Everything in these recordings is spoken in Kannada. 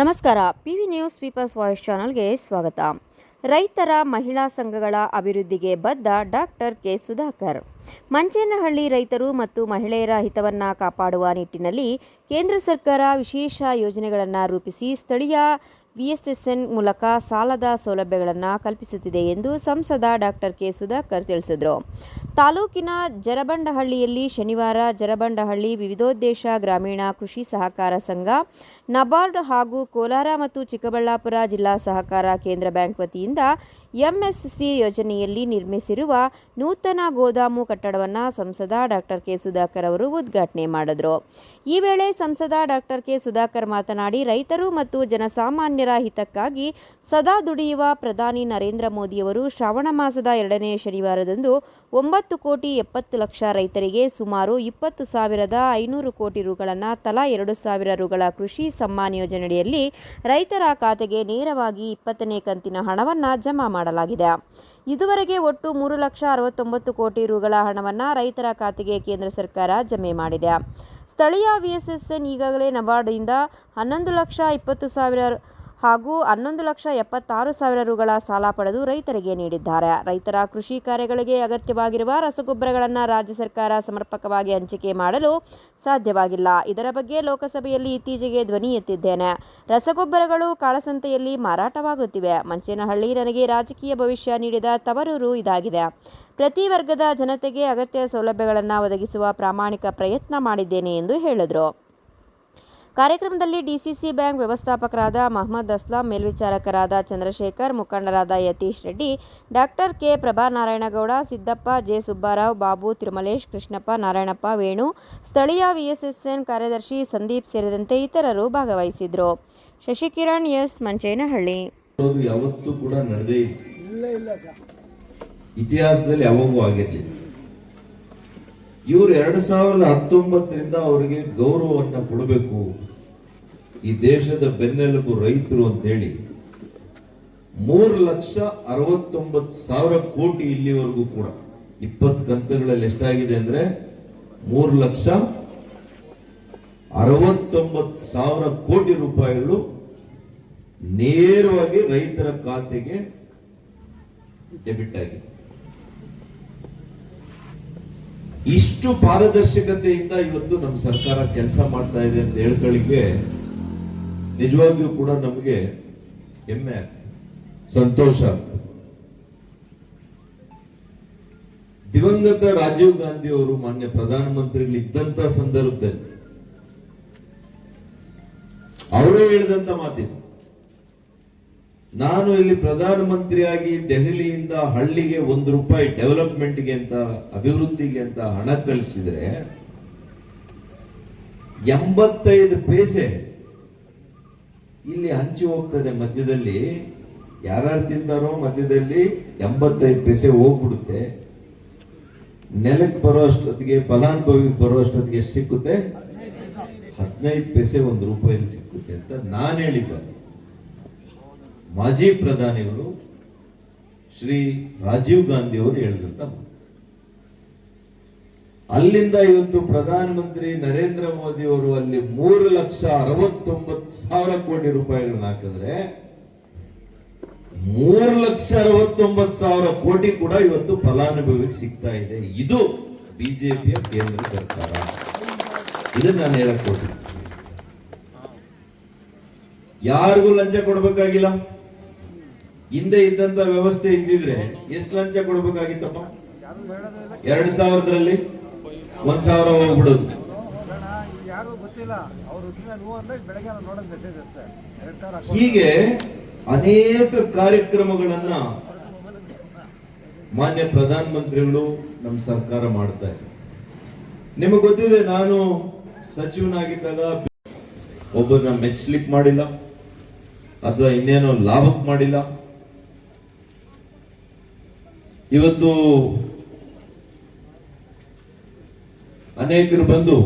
ನಮಸ್ಕಾರ. P V news people's voice ಚಾನಲ್ಗೆ ಸ್ವಾಗತ. ರೈತರ ಮಹಿಳಾ ಸಂಘಗಳ ಅಭಿವೃದ್ಧಿಗೆ ಬದ್ಧ ಡಾಕ್ಟರ್ ಕೆ. ಸುಧಾಕರ್. ಮಂಚೇನಹಳ್ಳಿ ರೈತರು ಮತ್ತು ಮಹಿಳೆಯರ ಹಿತವನ್ನು ಕಾಪಾಡುವ ನಿಟ್ಟಿನಲ್ಲಿ ಕೇಂದ್ರ ಸರ್ಕಾರ ವಿಶೇಷ ಯೋಜನೆಗಳನ್ನು ರೂಪಿಸಿ ಸ್ಥಳೀಯ ವಿಎಸ್ಎಸ್ಎನ್ ಮೂಲಕ ಸಾಲದ ಸೌಲಭ್ಯಗಳನ್ನು ಕಲ್ಪಿಸುತ್ತಿದೆ ಎಂದು ಸಂಸದ ಡಾಕ್ಟರ್ ಕೆ. ಸುಧಾಕರ್ ತಿಳಿಸಿದರು. ತಾಲೂಕಿನ ಜರಬಂಡಹಳ್ಳಿಯಲ್ಲಿ ಶನಿವಾರ ಜರಬಂಡಹಳ್ಳಿ ವಿವಿಧೋದ್ದೇಶ ಗ್ರಾಮೀಣ ಕೃಷಿ ಸಹಕಾರ ಸಂಘ, ನಬಾರ್ಡ್ ಹಾಗೂ ಕೋಲಾರ ಮತ್ತು ಚಿಕ್ಕಬಳ್ಳಾಪುರ ಜಿಲ್ಲಾ ಸಹಕಾರ ಕೇಂದ್ರ ಬ್ಯಾಂಕ್ ವತಿಯಿಂದ ಎಂಎಸ್ಸಿ ಯೋಜನೆಯಲ್ಲಿ ನಿರ್ಮಿಸಿರುವ ನೂತನ ಗೋದಾಮು ಕಟ್ಟಡವನ್ನು ಸಂಸದ ಡಾಕ್ಟರ್ ಕೆ ಸುಧಾಕರ್ ಅವರು ಉದ್ಘಾಟನೆ ಮಾಡಿದರು. ಈ ವೇಳೆ ಸಂಸದ ಡಾಕ್ಟರ್ ಕೆ ಸುಧಾಕರ್ ಮಾತನಾಡಿ, ರೈತರು ಮತ್ತು ಜನಸಾಮಾನ್ಯರ ಹಿತಕ್ಕಾಗಿ ಸದಾ ದುಡಿಯುವ ಪ್ರಧಾನಿ ನರೇಂದ್ರ ಮೋದಿಯವರು ಶ್ರಾವಣ ಮಾಸದ ಎರಡನೇ ಶನಿವಾರದಂದು ಒಂಬತ್ತು ಕೋಟಿ ಎಪ್ಪತ್ತು ಲಕ್ಷ ರೈತರಿಗೆ ಸುಮಾರು ಇಪ್ಪತ್ತು ಸಾವಿರದ ಐನೂರು ಕೋಟಿ ರುಗಳನ್ನು ತಲಾ ಎರಡು ಸಾವಿರ ರುಗಳ ಕೃಷಿ ಸಮ್ಮಾನ್ ಯೋಜನೆಯಡಿಯಲ್ಲಿ ರೈತರ ಖಾತೆಗೆ ನೇರವಾಗಿ ಇಪ್ಪತ್ತನೇ ಕಂತಿನ ಹಣವನ್ನು ಜಮಾ ಮಾಡಲಾಗಿದೆ. ಇದುವರೆಗೆ ಒಟ್ಟು ಮೂರು ಲಕ್ಷ ಅರವತ್ತೊಂಬತ್ತು ಕೋಟಿ ರುಗಳ ಹಣವನ್ನು ರೈತರ ಖಾತೆಗೆ ಕೇಂದ್ರ ಸರ್ಕಾರ ಜಮೆ ಮಾಡಿದೆ. ಸ್ಥಳೀಯ ವಿಎಸ್ಎಸ್ಎನ್ ಈಗಾಗಲೇ ನಬಾರ್ಡ್ನಿಂದ ಹನ್ನೊಂದು ಲಕ್ಷ ಇಪ್ಪತ್ತು ಸಾವಿರ ಹಾಗೂ ಹನ್ನೊಂದು ಲಕ್ಷ ಎಪ್ಪತ್ತಾರು ಸಾವಿರ ರುಗಳ ಸಾಲ ಪಡೆದು ರೈತರಿಗೆ ನೀಡಿದ್ದಾರೆ. ರೈತರ ಕೃಷಿ ಕಾರ್ಯಗಳಿಗೆ ಅಗತ್ಯವಾಗಿರುವ ರಸಗೊಬ್ಬರಗಳನ್ನು ರಾಜ್ಯ ಸರ್ಕಾರ ಸಮರ್ಪಕವಾಗಿ ಹಂಚಿಕೆ ಮಾಡಲು ಸಾಧ್ಯವಾಗಿಲ್ಲ. ಇದರ ಬಗ್ಗೆ ಲೋಕಸಭೆಯಲ್ಲಿ ಇತ್ತೀಚೆಗೆ ಧ್ವನಿ ಎತ್ತಿದ್ದೇನೆ. ರಸಗೊಬ್ಬರಗಳು ಕಾಳಸಂತೆಯಲ್ಲಿ ಮಾರಾಟವಾಗುತ್ತಿವೆ. ಮಂಚೇನಹಳ್ಳಿ ನನಗೆ ರಾಜಕೀಯ ಭವಿಷ್ಯ ನೀಡಿದ ತವರೂರು ಇದಾಗಿದೆ. ಪ್ರತಿ ವರ್ಗದ ಜನತೆಗೆ ಅಗತ್ಯ ಸೌಲಭ್ಯಗಳನ್ನು ಒದಗಿಸುವ ಪ್ರಾಮಾಣಿಕ ಪ್ರಯತ್ನ ಮಾಡಿದ್ದೇನೆ ಎಂದು ಹೇಳಿದರು. ಕಾರ್ಯಕ್ರಮದಲ್ಲಿ ಡಿಸಿಸಿ ಬ್ಯಾಂಕ್ ವ್ಯವಸ್ಥಾಪಕರಾದ ಮಹಮ್ಮದ್ ಅಸ್ಲಾಂ, ಮೇಲ್ವಿಚಾರಕರಾದ ಚಂದ್ರಶೇಖರ್, ಮುಖಂಡರಾದ Yatish Reddy, doctor K Prabhanarayanagowda, Siddappa J Subbarao, Babu Tirumalesh, Krishnappa Narayanappa, Venu, ಸ್ಥಳೀಯ ವಿಎಸ್ಎಸ್ಎನ್ ಕಾರ್ಯದರ್ಶಿ ಸಂದೀಪ್ ಸೇರಿದಂತೆ ಇತರರು ಭಾಗವಹಿಸಿದ್ರು. ಶಶಿಕಿರಣ್ ಎಸ್ ಮಂಚೇನಹಳ್ಳಿ. ಯಾವತ್ತೂ ಕೂಡ ನಡೆದೇ ಇತಿಹಾಸದಲ್ಲಿ ಯಾವಾಗೂ ಆಗಿರಲಿಲ್ಲ ಇವರು ಎರಡ್ ಸಾವಿರದ ಹತ್ತೊಂಬತ್ತರಿಂದ ಅವರಿಗೆ ಗೌರವವನ್ನು ಕೊಡಬೇಕು. ಈ ದೇಶದ ಬೆನ್ನೆಲುಬು ರೈತರು ಅಂತೇಳಿ ಮೂರು ಲಕ್ಷ ಅರವತ್ತೊಂಬತ್ತು ಸಾವಿರ ಕೋಟಿ ಇಲ್ಲಿವರೆಗೂ ಕೂಡ ಇಪ್ಪತ್ತು ಕಂತುಗಳಲ್ಲಿ ಎಷ್ಟಾಗಿದೆ ಅಂದ್ರೆ ಮೂರು ಲಕ್ಷ ಅರವತ್ತೊಂಬತ್ತು ಸಾವಿರ ಕೋಟಿ ರೂಪಾಯಿಗಳು ನೇರವಾಗಿ ರೈತರ ಖಾತೆಗೆ ಡೆಬಿಟ್ ಆಗಿದೆ. ಇಷ್ಟು ಪಾರದರ್ಶಕತೆಯಿಂದ ಇವತ್ತು ನಮ್ಮ ಸರ್ಕಾರ ಕೆಲಸ ಮಾಡ್ತಾ ಇದೆ ಅಂತ ಹೇಳ್ಕೊಳ್ಳಿಕ್ಕೆ ನಿಜವಾಗಿಯೂ ಕೂಡ ನಮಗೆ ಹೆಮ್ಮೆ. ಸಂತೋಷ ದಿವಂಗತ ರಾಜೀವ್ ಗಾಂಧಿ ಅವರು ಮಾನ್ಯ ಪ್ರಧಾನಮಂತ್ರಿಗಳು ಇದ್ದಂತ ಸಂದರ್ಭದಲ್ಲಿ ಅವರೇ ಹೇಳಿದಂತ ಮಾತಿದೆ ನಾನು ಇಲ್ಲಿ ಪ್ರಧಾನಮಂತ್ರಿಯಾಗಿ ದೆಹಲಿಯಿಂದ ಹಳ್ಳಿಗೆ ಒಂದು ರೂಪಾಯಿ ಡೆವಲಪ್ಮೆಂಟ್ಗೆ ಅಂತ, ಅಭಿವೃದ್ಧಿಗೆ ಅಂತ ಹಣ ಕಳಿಸಿದ್ರೆ ಎಂಬತ್ತೈದು ಪೈಸೆ ಇಲ್ಲಿ ಹಂಚಿ ಹೋಗ್ತದೆ ಮಧ್ಯದಲ್ಲಿ. ಯಾರ್ಯಾರು ತಿಂತಾರೋ ಮಧ್ಯದಲ್ಲಿ ಎಂಬತ್ತೈದು ಪೈಸೆ ಹೋಗ್ಬಿಡುತ್ತೆ. ನೆಲಕ್ಕೆ ಬರೋ ಅಷ್ಟೊತ್ತಿಗೆ, ಫಲಾನುಭವಿಗೆ ಬರೋ ಅಷ್ಟೊತ್ತಿಗೆ ಎಷ್ಟು ಸಿಕ್ಕುತ್ತೆ? ಹದಿನೈದು ಪೈಸೆ ಒಂದು ರೂಪಾಯಲ್ಲಿ ಸಿಕ್ಕುತ್ತೆ ಅಂತ ನಾನು ಹೇಳಿದ್ದೆ. ಮಾಜಿ ಪ್ರಧಾನಿಗಳು ಶ್ರೀ ರಾಜೀವ್ ಗಾಂಧಿ ಅವರು ಹೇಳಿದಂತ. ಅಲ್ಲಿಂದ ಇವತ್ತು ಪ್ರಧಾನಮಂತ್ರಿ ನರೇಂದ್ರ ಮೋದಿ ಅವರು ಅಲ್ಲಿ ಮೂರು ಲಕ್ಷ ಅರವತ್ತೊಂಬತ್ತು ಸಾವಿರ ಕೋಟಿ ರೂಪಾಯಿಗಳನ್ನ ಹಾಕಿದ್ರೆ, ಮೂರು ಲಕ್ಷ ಅರವತ್ತೊಂಬತ್ತು ಸಾವಿರ ಕೋಟಿ ಕೂಡ ಇವತ್ತು ಫಲಾನುಭವಿಗೆ ಸಿಗ್ತಾ ಇದೆ. ಇದು ಬಿಜೆಪಿಯ ಕೇಂದ್ರ ಸರ್ಕಾರ. ಇದನ್ನ ನಾನು ಹೇಳಕ್ ಯಾರಿಗೂ ಲಂಚ ಕೊಡ್ಬೇಕಾಗಿಲ್ಲ? ಹಿಂದೆ ಇದ್ದಂತ ವ್ಯವಸ್ಥೆ ಇದ್ದಿದ್ರೆ ಎಷ್ಟು ಲಂಚ ಕೊಡ್ಬೇಕಾಗಿತ್ತಪ್ಪ? ಎರಡ್ ಸಾವಿರದಲ್ಲಿ ಒಂದ್ ಸಾವಿರ ಹೋಗ್ಬಿಡೋದು ಹೀಗೆ ಅನೇಕ ಕಾರ್ಯಕ್ರಮಗಳನ್ನ ಮಾನ್ಯ ಪ್ರಧಾನಮಂತ್ರಿಗಳು ನಮ್ಮ ಸರ್ಕಾರ ಮಾಡ್ತಾ ಇದೆ. ನಿಮಗೆ ಗೊತ್ತಿದೆ ನಾನು ಸಚಿವನಾಗಿದ್ದಾಗ ಒಬ್ಬರನ್ನ ಮೆಚ್ಚಲಿಕ್ ಮಾಡಿಲ್ಲ ಅಥವಾ ಇನ್ನೇನೋ ಲಾಭಕ್ ಮಾಡಿಲ್ಲ. ಇವತ್ತು ಅನೇಕರು ಬಂದು,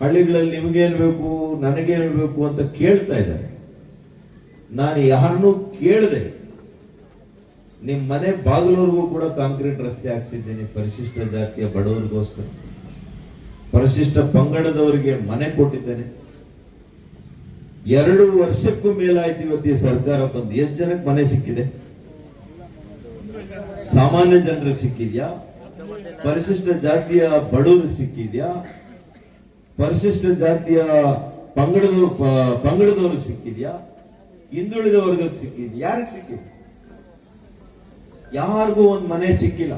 ಹಳ್ಳಿಗಳಲ್ಲಿ ನಿಮಗೇನು ಬೇಕು ನನಗೇನು ಬೇಕು ಅಂತ ಕೇಳ್ತಾ ಇದ್ದಾರೆ. ನಾನು ಯಾರನ್ನೂ ಕೇಳಿದೆ ನಿಮ್ಮ ಮನೆ ಬಾಗಿಲವರೆಗೂ ಕೂಡ ಕಾಂಕ್ರೀಟ್ ರಸ್ತೆ ಹಾಕ್ಸಿದ್ದೀನಿ, ಪರಿಶಿಷ್ಟ ಜಾತಿಯ ಬಡವರಿಗೋಸ್ಕರ. ಪರಿಶಿಷ್ಟ ಪಂಗಡದವರಿಗೆ ಮನೆ ಕೊಟ್ಟಿದ್ದೇನೆ. ಎರಡು ವರ್ಷಕ್ಕೂ ಮೇಲಾಯ್ತು ಇವತ್ತು ಈ ಸರ್ಕಾರ ಬಂದು. ಎಷ್ಟು ಜನಕ್ಕೆ ಮನೆ ಸಿಕ್ಕಿದೆ? ಸಾಮಾನ್ಯ ಜನರಿಗೆ ಸಿಕ್ಕಿದ್ಯಾ? ಪರಿಶಿಷ್ಟ ಜಾತಿಯ ಬಡವರು ಸಿಕ್ಕಿದ್ಯಾ? ಪರಿಶಿಷ್ಟ ಜಾತಿಯ ಪಂಗಡದ ಪಂಗಡದವ್ರಿಗೆ ಸಿಕ್ಕಿದ್ಯಾ? ಹಿಂದುಳಿದ ವರ್ಗಕ್ಕೆ ಸಿಕ್ಕಿದ್ಯಾ? ಯಾರಿಗೆ ಸಿಕ್ಕಿದ? ಯಾರಿಗೂ ಒಂದು ಮನೆ ಸಿಕ್ಕಿಲ್ಲ.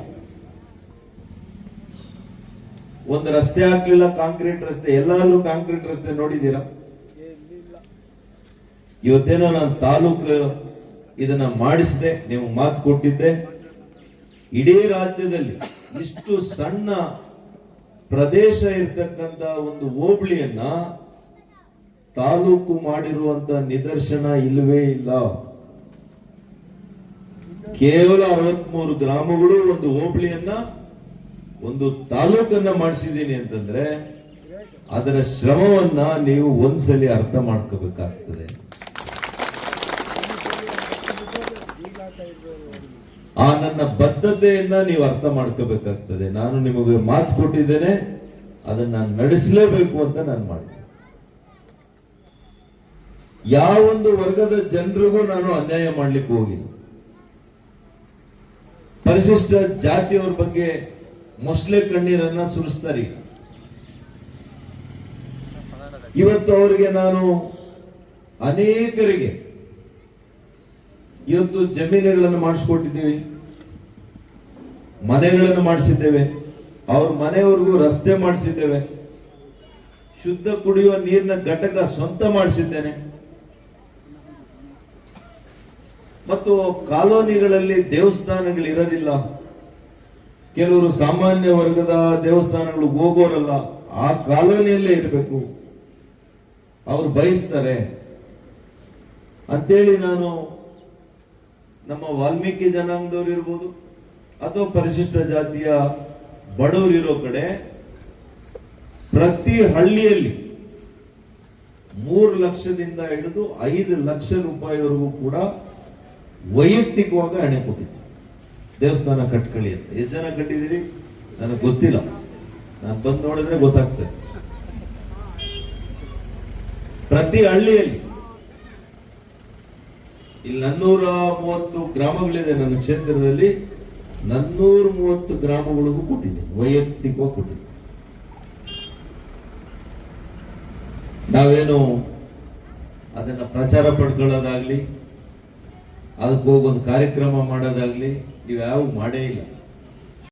ಒಂದು ರಸ್ತೆ ಹಾಕ್ಲಿಲ್ಲ ಕಾಂಕ್ರೀಟ್ ರಸ್ತೆ. ಎಲ್ಲಾದ್ರೂ ಕಾಂಕ್ರೀಟ್ ರಸ್ತೆ ನೋಡಿದೀರಾ ಇವತ್ತೇನೋ ನಾನು ತಾಲೂಕು ಇದನ್ನ ಮಾಡಿಸಿದೆ, ನೀವು ಮಾತು ಕೊಟ್ಟಿದ್ದೆ. ಇಡೀ ರಾಜ್ಯದಲ್ಲಿ ಇಷ್ಟು ಸಣ್ಣ ಪ್ರದೇಶ ಇರ್ತಕ್ಕಂತ ಒಂದು ಹೋಬಳಿಯನ್ನ ತಾಲೂಕು ಮಾಡಿರುವಂತ ನಿದರ್ಶನ ಇಲ್ಲವೇ ಇಲ್ಲ. ಕೇವಲ ಅರವತ್ಮೂರು ಗ್ರಾಮಗಳು ಒಂದು ಹೋಬಳಿಯನ್ನ, ಒಂದು ತಾಲೂಕನ್ನ ಮಾಡಿಸಿದ್ದೀನಿ ಅಂತಂದ್ರೆ ಅದರ ಶ್ರಮವನ್ನ ನೀವು ಒಂದ್ಸಲಿ ಅರ್ಥ ಮಾಡ್ಕೋಬೇಕಾಗ್ತದೆ. ಆ ನನ್ನ ಬದ್ಧತೆಯನ್ನ ನೀವು ಅರ್ಥ ಮಾಡ್ಕೋಬೇಕಾಗ್ತದೆ. ನಾನು ನಿಮಗೆ ಮಾತು ಕೊಟ್ಟಿದ್ದೇನೆ, ಅದನ್ನ ನಾನು ನಡೆಸಲೇಬೇಕು ಅಂತ ನಾನು ಮಾಡಿದೆ ಯಾವೊಂದು ವರ್ಗದ ಜನರಿಗೂ ನಾನು ಅನ್ಯಾಯ ಮಾಡ್ಲಿಕ್ಕೆ ಹೋಗಿಲ್ಲ. ಪರಿಶಿಷ್ಟ ಜಾತಿಯವ್ರ ಬಗ್ಗೆ ಮೊಸ್ಲೆ ಕಣ್ಣೀರನ್ನ ಸುರಿಸ್ತಾರೆ. ಇವತ್ತು ಅವರಿಗೆ ನಾನು ಅನೇಕರಿಗೆ ಇವತ್ತು ಜಮೀನುಗಳನ್ನು ಮಾಡಿಸ್ಕೊಟ್ಟಿದ್ದೀವಿ. ಮನೆಗಳನ್ನು ಮಾಡಿಸಿದ್ದೇವೆ. ಅವ್ರ ಮನೆಯವರೆಗೂ ರಸ್ತೆ ಮಾಡಿಸಿದ್ದೇವೆ. ಶುದ್ಧ ಕುಡಿಯುವ ನೀರಿನ ಘಟಕ ಸ್ವಂತ ಮಾಡಿಸಿದ್ದೇನೆ. ಮತ್ತು ಕಾಲೋನಿಗಳಲ್ಲಿ ದೇವಸ್ಥಾನಗಳು ಇರೋದಿಲ್ಲ. ಕೆಲವರು ಸಾಮಾನ್ಯ ವರ್ಗದ ದೇವಸ್ಥಾನಗಳು ಹೋಗೋರಲ್ಲ. ಆ ಕಾಲೋನಿಯಲ್ಲೇ ಇರಬೇಕು. ಅವ್ರು ಬಯಸ್ತಾರೆ. ಅಂತೇಳಿ ನಾನು ನಮ್ಮ ವಾಲ್ಮೀಕಿ ಜನಾಂಗದವ್ರು ಇರ್ಬೋದು, ಅಥವಾ ಪರಿಶಿಷ್ಟ ಜಾತಿಯ ಬಡವರು ಇರೋ ಕಡೆ ಪ್ರತಿ ಹಳ್ಳಿಯಲ್ಲಿ ಮೂರು ಲಕ್ಷದಿಂದ ಹಿಡಿದು ಐದು ಲಕ್ಷ ರೂಪಾಯಿವರೆಗೂ ಕೂಡ ವೈಯಕ್ತಿಕವಾಗಿ ಹಣೆ ಕೊಟ್ಟಿದ್ದೆ ದೇವಸ್ಥಾನ ಕಟ್ಕೊಳ್ಳಿ ಅಂತ. ಎಷ್ಟು ಜನ ಕಟ್ಟಿದಿರಿ ನನಗೆ ಗೊತ್ತಿಲ್ಲ. ನಾನು ಬಂದು ನೋಡಿದ್ರೆ ಗೊತ್ತಾಗ್ತದೆ. ಪ್ರತಿ ಹಳ್ಳಿಯಲ್ಲಿ ಇಲ್ಲಿ ನನ್ನೂರ ಮೂವತ್ತು ಗ್ರಾಮಗಳಿದೆ ನನ್ನ ಕ್ಷೇತ್ರದಲ್ಲಿ. ನನ್ನೂರ ಮೂವತ್ತು ಗ್ರಾಮಗಳಿಗೂ ಕೊಟ್ಟಿದ್ದೀನಿ, ವೈಯಕ್ತಿಕವಾಗಿ ಕೊಟ್ಟಿದ್ದೀನಿ. ನಾವೇನು ಅದನ್ನ ಪ್ರಚಾರ ಪಡ್ಕೊಳ್ಳೋದಾಗ್ಲಿ ಅದಕ್ಕೆ ಹೋಗಿ ಒಂದು ಕಾರ್ಯಕ್ರಮ ಮಾಡೋದಾಗ್ಲಿ ನೀವು ಮಾಡೇ ಇಲ್ಲ.